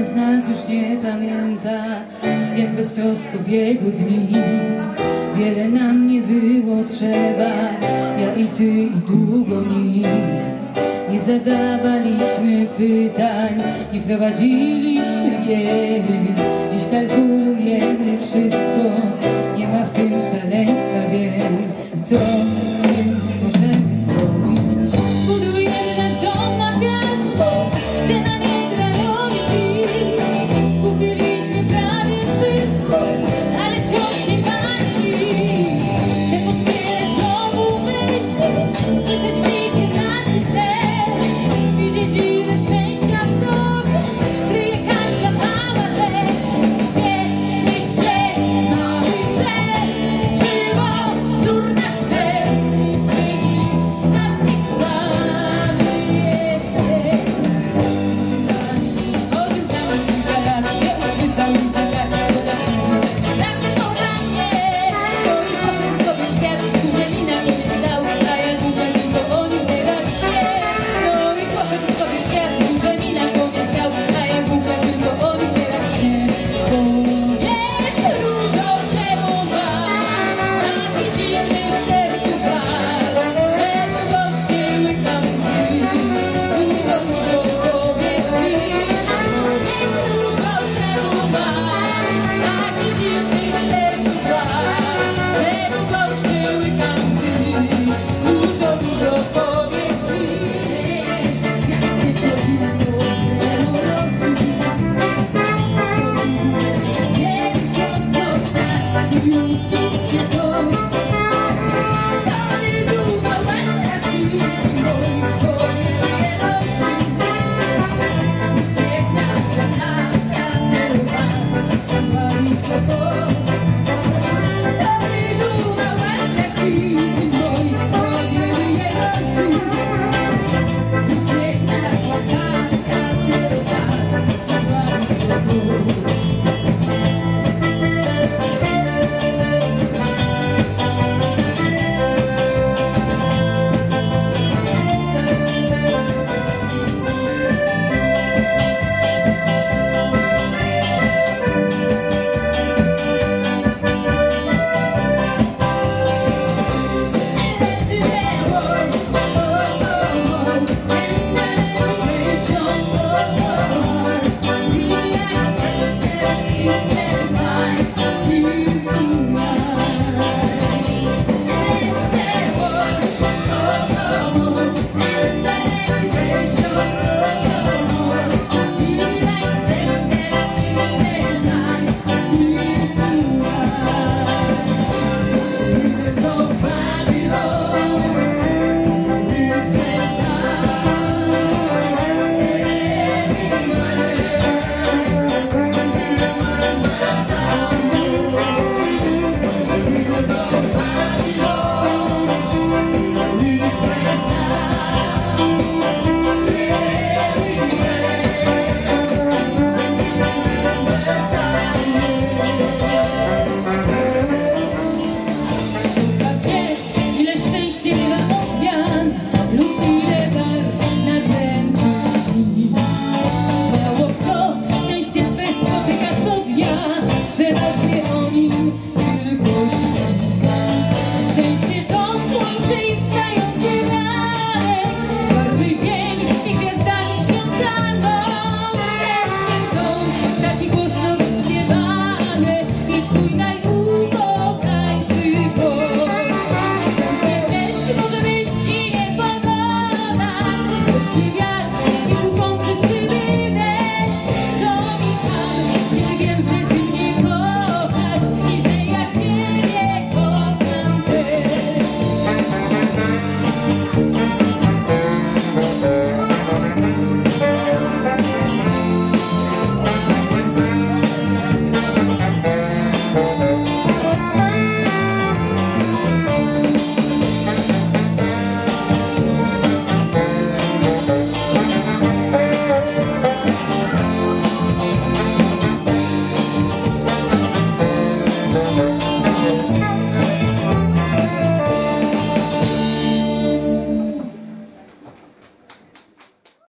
Żadna z nas już nie pamięta Jak beztrosko biegły dni. Wiele nam nie było trzeba Ja i ty i długo nic. Nie zadawaliśmy pytań Nie prowadziliśmy gier Dziś kalkulujemy wszystko Nie ma w tym szaleństwa, wiem Co you.